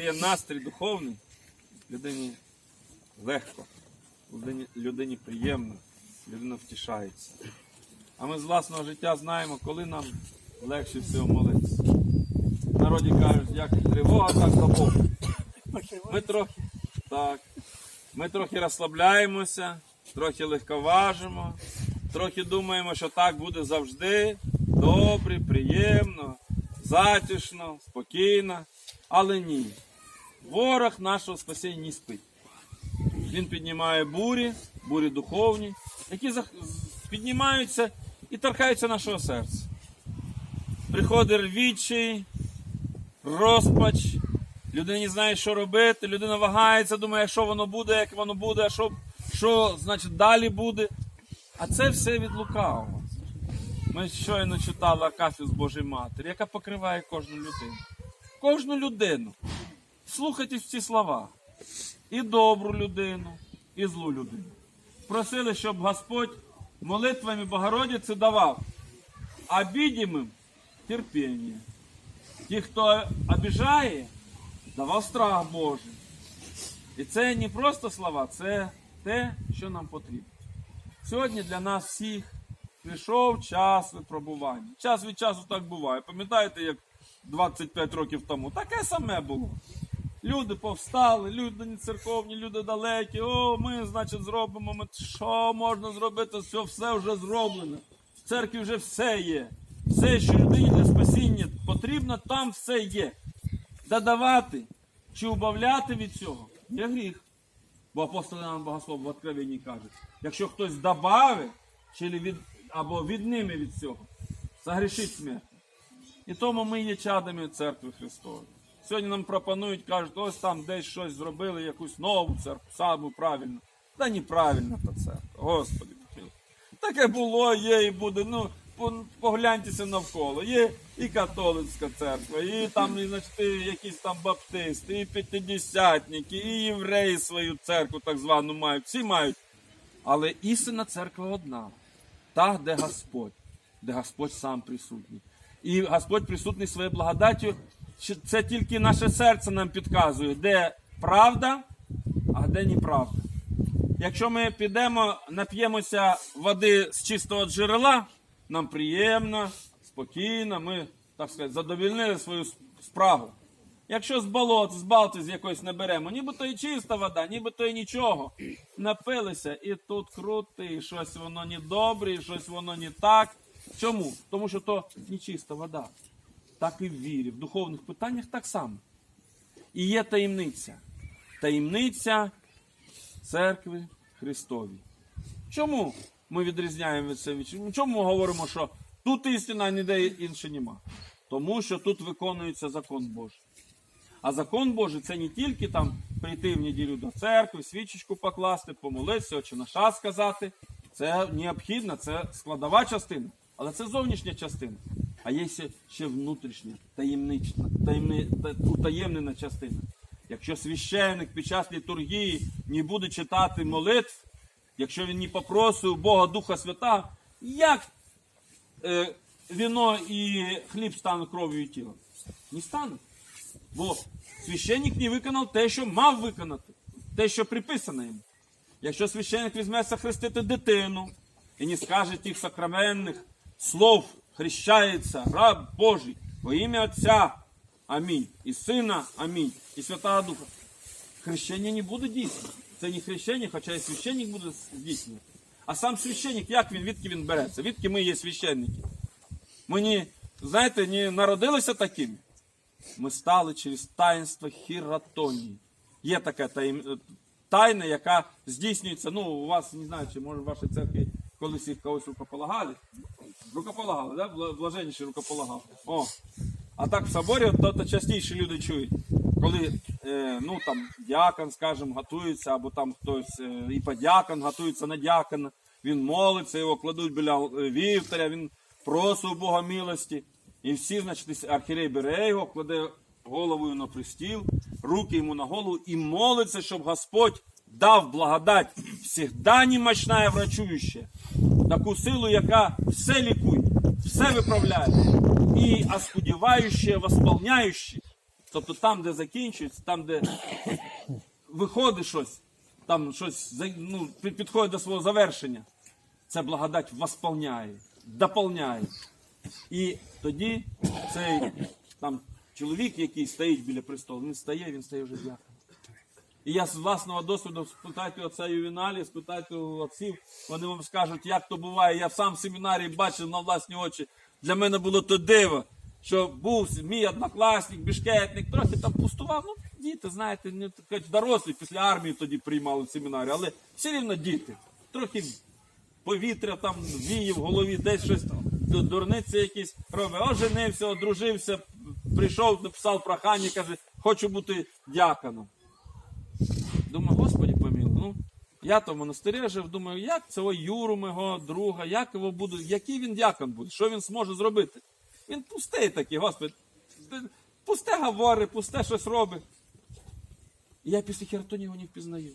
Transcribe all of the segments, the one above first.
є настрій духовний, людині легко, людині, людині приємно, людина втішається. А ми з власного життя знаємо, коли нам легше всього молитися. Народі кажуть, як тривога, так до Бога. Ми трохи, так, ми трохи розслабляємося, трохи легковажимо, трохи думаємо, що так буде завжди. Добре, приємно, затишно, спокійно. Але ні. Ворог нашого спасіння не спить. Він піднімає бурі, бурі духовні, які піднімаються і торкаються нашого серця. Приходить відчай, розпач, людина не знає, що робити, людина вагається, думає, що воно буде, як воно буде, а що, що значить далі буде. А це все від лукавого. Ми щойно читали Акафію з Божої Матері, яка покриває кожну людину. Кожну людину. Слухайтесь ці слова. І добру людину, і злу людину. Просили, щоб Господь молитвами Богородиці давав обидимим терпіння. Ті, хто обіжає, давав страх Божий. І це не просто слова, це те, що нам потрібно. Сьогодні для нас всіх прийшов час випробування. Час від часу так буває. Пам'ятаєте, як 25 років тому? Таке саме було. Люди повстали, люди не церковні, люди далекі. О, ми, значить, зробимо. Ми... Що можна зробити? Все, все вже зроблено. В церкві вже все є. Все, що людині для спасіння потрібно, там все є. Додавати чи убавляти від цього є гріх. Бо апостол Іоанн Богослов в Откровенні каже, якщо хтось добавить, чи від, або відніме від цього, загрішить смерть. І тому ми є чадами церкви Христової. Сьогодні нам пропонують, кажуть, ось там десь щось зробили, якусь нову церкву, саму правильну. Та неправильна та церква. Господи. Таке було, є і буде. Ну, погляньтеся навколо. Є і католицька церква, і там, і, значить, якісь там баптисти, і п'ятидесятники, і євреї свою церкву так звану мають. Всі мають. Але істинна церква одна. Та, де Господь, де Господь сам присутній. І Господь присутній своєю благодаттю. Це тільки наше серце нам підказує, де правда, а де неправда. Якщо ми підемо, нап'ємося води з чистого джерела, нам приємно, спокійно, ми, так сказати, задовільнили свою с- спрагу. Якщо з болот, з балти з якоїсь наберемо, нібито і чиста вода, нібито і нічого. Напилися, і тут крути, і щось воно не добре, і щось воно не так. Чому? Тому що то не чиста вода. Так і в вірі, в духовних питаннях так само. І є таємниця. Таємниця церкви Христовій. Чому ми відрізняємо це чому? Ми говоримо, що тут істина, ніде інше нема? Тому що тут виконується закон Божий. А закон Божий це не тільки там прийти в неділю до церкви, свічечку покласти, помолитися, очі на ша сказати. Це необхідно, це складова частина, але це зовнішня частина. А є ще, внутрішня, таємнична, таємни, та- утаємнена частина. Якщо священник під час літургії не буде читати молитв, якщо він не попросив Бога Духа Свята, як е, віно і хліб стануть кров'ю і тілом? Не стануть. Бо священник не виконав те, що мав виконати, те, що приписано йому. Якщо священник візьметься хрестити дитину і не скаже тих сакраменних слов, хрещається раб Божий во ім'я Отця, амінь, і Сина, амінь, і Святого Духа. Хрещення не буде дійсно. Це не хрещення, хоча і священник буде здійснювати. А сам священник, як він, відки він береться? Відки ми є священники? Ми не, знаєте, не народилися такими. Ми стали через таїнство хіратонії. Є така таїм- тайна, яка здійснюється. Ну, у вас не знаю, чи може в вашій церкві колись їх когось рукополагали. Рукополагали, да? Бла- Блаженніші рукополагали. О. А так в соборі то, то частіше люди чують, коли е, ну, там, дякон, скажімо, готується, або там хтось е, і подякон готується на дякона, він молиться, його кладуть біля е, вівтаря, він просить у Бога милості. І всі, значить, архірей бере його, кладе головою на пристіл, руки йому на голову і молиться, щоб Господь дав благодать всегда немощная врачуюча, таку силу, яка все лікує, все виправляє, і оскудіваюче, восполняюче, Тобто там, де закінчується, там, де виходить щось, там щось ну, підходить до свого завершення, ця благодать восполняє, доповняє. І тоді цей там чоловік, який стоїть біля престолу, він стає, він стає вже дяком. І я з власного досвіду спитайте отця Ювіналі, спитайте отців, вони вам скажуть, як то буває. Я сам в семінарії бачив на власні очі. Для мене було то диво, що був мій однокласник, бішкетник, трохи там пустував. Ну, діти, знаєте, не дорослі після армії тоді приймали в семінарі, але все рівно діти. Трохи повітря там віє в голові, десь щось ду- дурниці якісь робить. Оженився, одружився, прийшов, написав прохання, каже, хочу бути дяконом. Думаю, Господи помилуй. Ну, я то в монастирі жив, думаю, як цього Юру, мого друга, як його буду, який він дякон буде, що він зможе зробити? Він пустий такий, Господи. Пусте говорить, пусте щось робить. І я після хертоні його не впізнаю.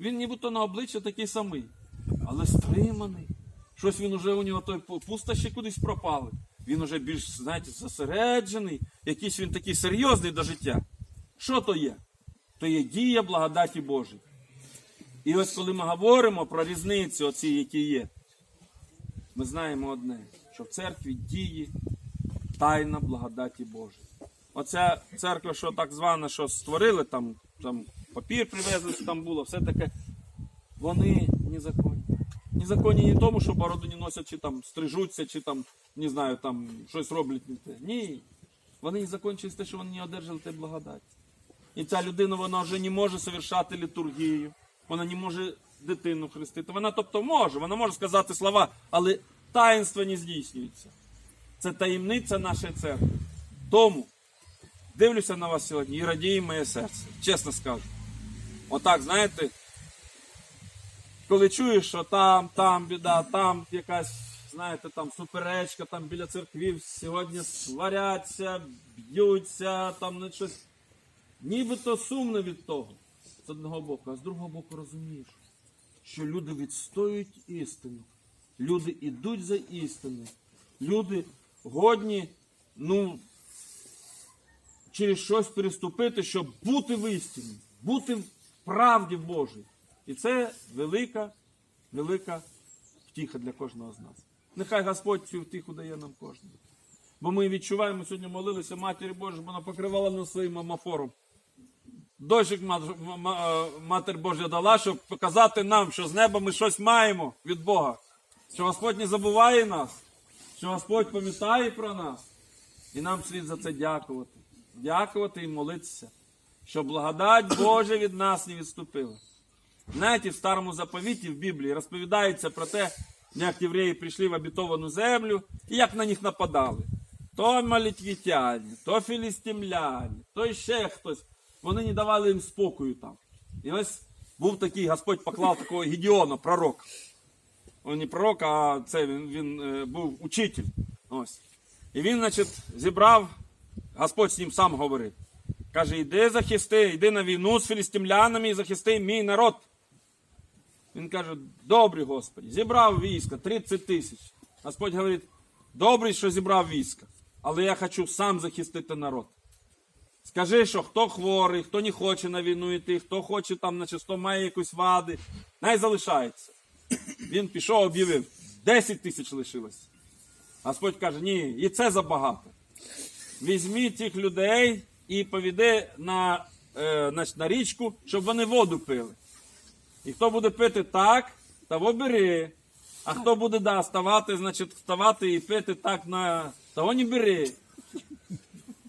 Він нібито на обличчя такий самий, але стриманий. Щось він уже у нього той пу- пустощі кудись пропали. Він уже більш, знаєте, зосереджений, якийсь він такий серйозний до життя. Що то є? То є дія благодаті Божої. І ось коли ми говоримо про різницю, оці, які є, ми знаємо одне, що в церкві діє тайна благодаті Божої. Оця церква, що так звана, що створили, там, там папір привезли, там було, все таке, вони незаконні. Незаконні не тому, що бороду носять, чи там стрижуться, чи там, не знаю, там щось роблять. Ні. Вони незаконні через те, що вони не одержали те благодать. І ця людина вона вже не може совершати літургію, вона не може дитину хрестити. Вона тобто може, вона може сказати слова, але таїнство не здійснюється. Це таємниця нашої церкви. Тому дивлюся на вас сьогодні і радіє моє серце. Чесно скажу. Отак, знаєте, коли чуєш, що там, там біда, там якась, знаєте, там суперечка, там біля церквів сьогодні сваряться, б'ються, там не щось. Нібито сумно від того, з одного боку, а з другого боку розумієш, що люди відстоюють істину. Люди йдуть за істиною. Люди годні, ну, через щось переступити, щоб бути в істині, бути в правді Божій. І це велика, велика втіха для кожного з нас. Нехай Господь цю втіху дає нам кожному. Бо ми відчуваємо, сьогодні молилися Матері Божій, вона покривала нас своїм амафором. Дощик е, Матер Божа дала, щоб показати нам, що з неба ми щось маємо від Бога. Що Господь не забуває нас, що Господь пам'ятає про нас. І нам слід за це дякувати. Дякувати і молитися, щоб благодать Божа від нас не відступила. Знаєте, в старому заповіті в Біблії розповідається про те, як євреї прийшли в обітовану землю і як на них нападали. То малітвітяні, то філістимляні, то ще хтось. Вони не давали їм спокою там. І ось був такий, Господь поклав такого Гедіона, пророка. Він не пророк, а це він, він е, був учитель. Ось. І він, значить, зібрав, Господь з ним сам говорив. Каже, йди захисти, йди на війну з філістимлянами і захисти мій народ. Він каже, добрий Господи, зібрав військо 30 тисяч. Господь говорить, добрий, що зібрав військо, але я хочу сам захистити народ. Скажи, що хто хворий, хто не хоче на війну йти, хто хоче там, значить, хто має якусь вади, най залишається. Він пішов, об'явив, 10 тисяч лишилось. Господь каже, ні, і це забагато. Візьміть тих людей і повіди на, е, значить, на річку, щоб вони воду пили. І хто буде пити так, того бери. А хто буде да, ставати, значить, вставати і пити так на того не бери.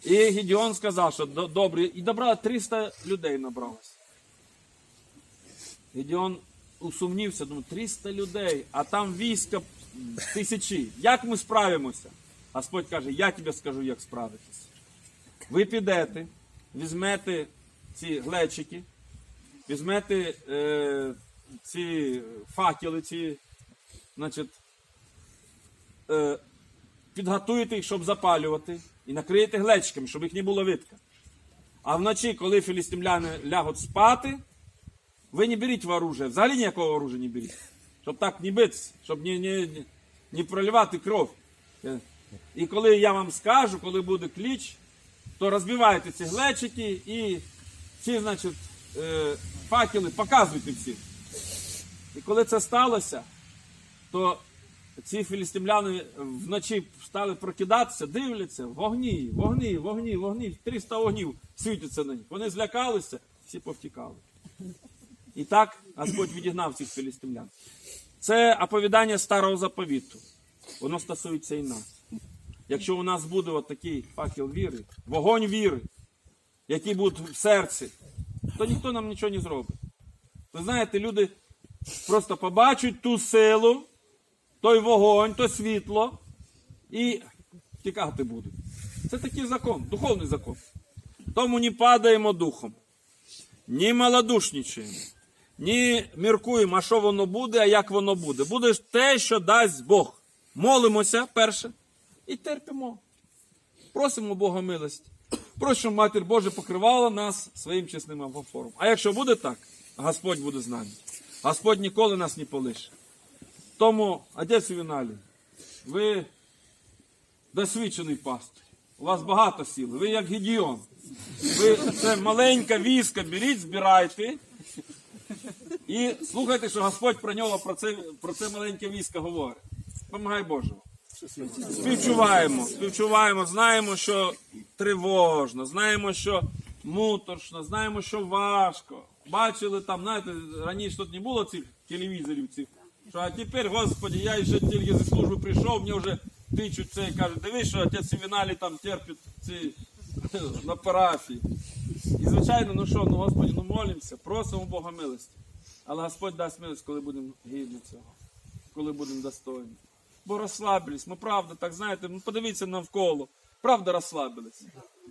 І Гедіон сказав, що добре, і добра 300 людей набралось. Гедіон усумнівся, думав, 300 людей, а там війська тисячі. Як ми справимося? Господь каже, я тобі скажу, як справитися. Ви підете, візьмете ці глечики, візьмете е, ці факели, ці, значить, е, підготуєте їх, щоб запалювати, і накриєте глечиками, щоб їх не було видка. А вночі, коли філістимляни лягуть спати, ви не беріть оружие, взагалі ніякого оружия не беріть. Щоб так не битися, щоб не, не, не, проливати кров. І коли я вам скажу, коли буде кліч, то розбивайте ці глечики і ці, значить, е, факели показуйте всі. І коли це сталося, то ці філістимляни вночі стали прокидатися, дивляться, вогні, вогні, вогні, вогні, 300 вогнів світяться на них. Вони злякалися, всі повтікали. І так Господь відігнав цих філістимлян. Це оповідання старого заповіту. Воно стосується і нас. Якщо у нас буде от такий факел віри, вогонь віри, який буде в серці, то ніхто нам нічого не зробить. Ви знаєте, люди просто побачать ту силу, той вогонь, то світло і тікати будуть. Це такий закон, духовний закон. Тому не падаємо духом, ні малодушнічаємо, ні міркуємо, а що воно буде, а як воно буде. Буде те, що дасть Бог. Молимося перше і терпимо. Просимо Бога милості. Просимо Матір Божа покривала нас своїм чесним амфофором. А якщо буде так, Господь буде з нами. Господь ніколи нас не полише. Тому, отець Віналій, ви досвідчений пастор. У вас багато сіли. Ви як Гедіон. Ви це маленька війська, беріть, збирайте. І слухайте, що Господь про нього, про це, про це маленьке військо говорить. Помагай Боже. Співчуваємо, співчуваємо, знаємо, що тривожно, знаємо, що муторшно, знаємо, що важко. Бачили там, знаєте, раніше тут не було цих телевізорів цих. Що, а тепер, Господі, я ще тільки зі служби прийшов, мені вже тичуть це і кажуть, дивись, що отець Севіналі там терпить ці на парафії. І звичайно, ну що, ну Господі, ну молимося, просимо Бога милості. Але Господь дасть милость, коли будемо гідні цього, коли будемо достойні. Бо розслабились, ми правда, так знаєте, ну подивіться навколо. Правда розслабились.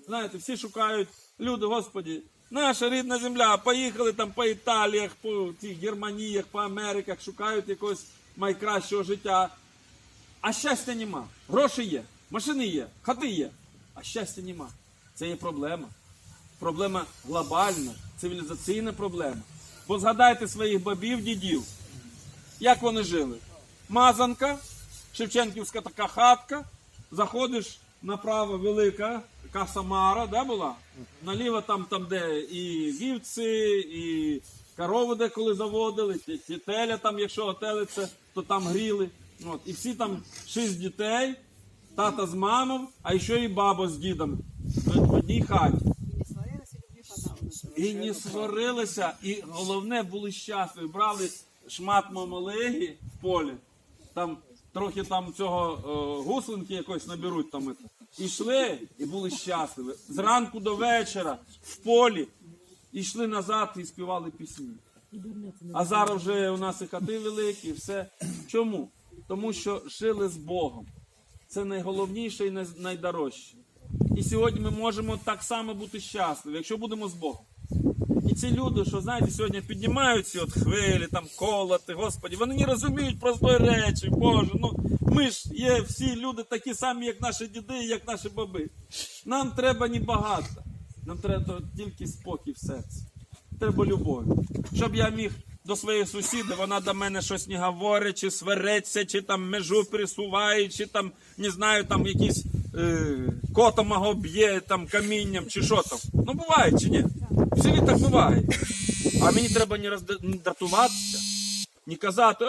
Знаєте, всі шукають люди, Господі, наша рідна земля, поїхали там по Італіях, по тих Германіях, по Америках, шукають якогось найкращого життя. А щастя нема. Гроші є, машини є, хати є. А щастя нема. Це є проблема. Проблема глобальна, цивілізаційна проблема. Бо згадайте своїх бабів, дідів. Як вони жили? Мазанка, Шевченківська така хатка, заходиш направо велика, така Самара, да, була? Наліво там, там, де і вівці, і корови деколи заводили, ті- ті теля там, якщо отелиться, то там гріли. От, і всі там шість дітей, тата з мамою, а ще і баба з дідом в одній хаті. І не сварилися, і головне були щасливі. Брали шмат мамалеги в полі, там трохи там цього е, гуслинки якось наберуть там. Йшли і були щасливі. Зранку до вечора в полі йшли назад і співали пісні. А зараз вже у нас і хати великі, і все. Чому? Тому що жили з Богом. Це найголовніше і най- найдорожче. І сьогодні ми можемо так само бути щасливі, якщо будемо з Богом. І ці люди, що знаєте, сьогодні піднімають ці от хвилі, там колоти, Господі, вони не розуміють простої речі, Боже. Ну ми ж є всі люди такі самі, як наші діди, як наші баби. Нам треба не багато, нам треба тільки спокій в серці. Треба любов. Щоб я міг до своєї сусіди, вона до мене щось не говорить, чи свареться, чи там межу пересуває, чи там, не знаю, там якийсь е, кота мого б'є там камінням, чи що там. Ну буває чи ні? В селі так буває. А мені треба не роздратуватися, не казати,